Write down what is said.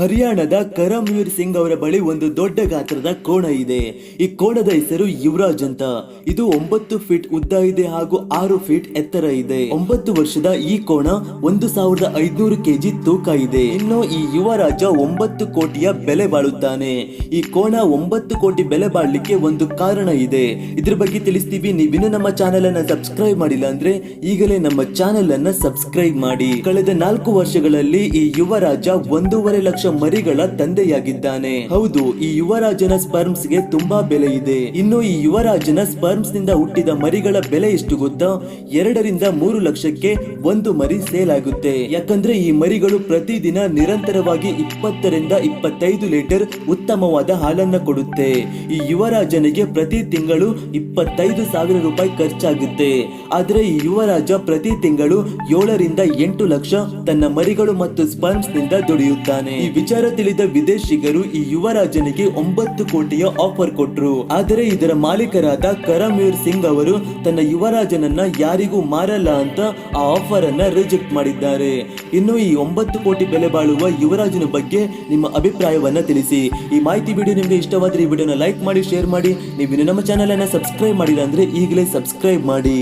ಹರಿಯಾಣದ ಕರಮ್ವೀರ್ ಸಿಂಗ್ ಅವರ ಬಳಿ ಒಂದು ದೊಡ್ಡ ಗಾತ್ರದ ಕೋಣ ಇದೆ. ಈ ಕೋಣದ ಹೆಸರು ಯುವರಾಜ್ ಅಂತ. ಇದು ಒಂಬತ್ತು ಫೀಟ್ ಉದ್ದ ಇದೆ ಹಾಗೂ ಆರು ಫೀಟ್ ಎತ್ತರ ಇದೆ. ಒಂಬತ್ತು ವರ್ಷದ ಈ ಕೋಣ ಒಂದು ಸಾವಿರದ ಐದ್ನೂರು ಕೆಜಿ ತೂಕ ಇದೆ. ಇನ್ನು ಈ ಯುವರಾಜ ಒಂಬತ್ತು ಕೋಟಿಯ ಬೆಲೆ ಬಾಳುತ್ತಾನೆ. ಈ ಕೋಣ ಒಂಬತ್ತು ಕೋಟಿ ಬೆಲೆ ಬಾಳ್ಲಿಕ್ಕೆ ಒಂದು ಕಾರಣ ಇದೆ. ಇದ್ರ ಬಗ್ಗೆ ತಿಳಿಸ್ತೀವಿ. ನೀವಿನ್ನು ನಮ್ಮ ಚಾನೆಲ್ ಅನ್ನ ಸಬ್ಸ್ಕ್ರೈಬ್ ಮಾಡಿಲ್ಲ ಅಂದ್ರೆ ಈಗಲೇ ನಮ್ಮ ಚಾನೆಲ್ ಅನ್ನ ಸಬ್ಸ್ಕ್ರೈಬ್ ಮಾಡಿ. ಕಳೆದ ನಾಲ್ಕು ವರ್ಷಗಳಲ್ಲಿ ಈ ಯುವರಾಜ ಒಂದೂವರೆ ಲಕ್ಷ ಮರಿಗಳ ತಂದೆಯಾಗಿದ್ದಾನೆ. ಹೌದು, ಈ ಯುವರಾಜನ ಸ್ಪರ್ಮ್ಸ್ಗೆ ತುಂಬಾ ಬೆಲೆ ಇದೆ. ಇನ್ನು ಈ ಯುವರಾಜನ ಸ್ಪರ್ಮ್ಸ್ನಿಂದ ಹುಟ್ಟಿದ ಮರಿಗಳ ಬೆಲೆ ಎಷ್ಟು ಗೊತ್ತಾ? ಎರಡರಿಂದ ಮೂರು ಲಕ್ಷಕ್ಕೆ ಒಂದು ಮರಿ ಸೇಲ್ ಆಗುತ್ತೆ ಯಾಕಂದ್ರೆ ಈ ಮರಿಗಳು ಪ್ರತಿದಿನ ನಿರಂತರವಾಗಿ ಇಪ್ಪತ್ತರಿಂದ ಇಪ್ಪತ್ತೈದು ಲೀಟರ್ ಉತ್ತಮವಾದ ಹಾಲನ್ನ ಕೊಡುತ್ತೆ. ಈ ಯುವರಾಜನಿಗೆ ಪ್ರತಿ ತಿಂಗಳು ಇಪ್ಪತ್ತೈದು ಸಾವಿರ ರೂಪಾಯಿ ಖರ್ಚಾಗುತ್ತೆ. ಆದ್ರೆ ಈ ಯುವರಾಜ ಪ್ರತಿ ತಿಂಗಳು ಏಳರಿಂದ ಎಂಟು ಲಕ್ಷ ತನ್ನ ಮರಿಗಳು ಮತ್ತು ಸ್ಪರ್ಮ್ಸ್ನಿಂದ ದುಡಿಯುತ್ತಾನೆ ವಿಚಾರ ತಿಳಿದ ವಿದೇಶಿಗರು ಈ ಯುವರಾಜನಿಗೆ ಒಂಬತ್ತು ಕೋಟಿಯ ಆಫರ್ ಕೊಟ್ಟರು ಆದರೆ ಇದರ ಮಾಲೀಕರಾದ ಕರಮೀರ್ ಸಿಂಗ್ ಅವರು ತನ್ನ ಯುವರಾಜನನ್ನ ಯಾರಿಗೂ ಮಾರಲ್ಲ ಅಂತ ಆ ಆಫರ್ ಅನ್ನ ರಿಜೆಕ್ಟ್ ಮಾಡಿದ್ದಾರೆ. ಇನ್ನು ಈ ಒಂಬತ್ತು ಕೋಟಿ ಬೆಲೆ ಬಾಳುವ ಯುವರಾಜನ ಬಗ್ಗೆ ನಿಮ್ಮ ಅಭಿಪ್ರಾಯವನ್ನ ತಿಳಿಸಿ. ಈ ಮಾಹಿತಿ ವಿಡಿಯೋ ನಿಮಗೆ ಇಷ್ಟವಾದ್ರೆ ಈ ವಿಡಿಯೋನ ಲೈಕ್ ಮಾಡಿ, ಶೇರ್ ಮಾಡಿ. ನೀವು ನಮ್ಮ ಚಾನಲ್ ಅನ್ನ ಸಬ್ಸ್ಕ್ರೈಬ್ ಮಾಡಿಲ್ಲ ಅಂದ್ರೆ ಈಗಲೇ ಸಬ್ಸ್ಕ್ರೈಬ್ ಮಾಡಿ.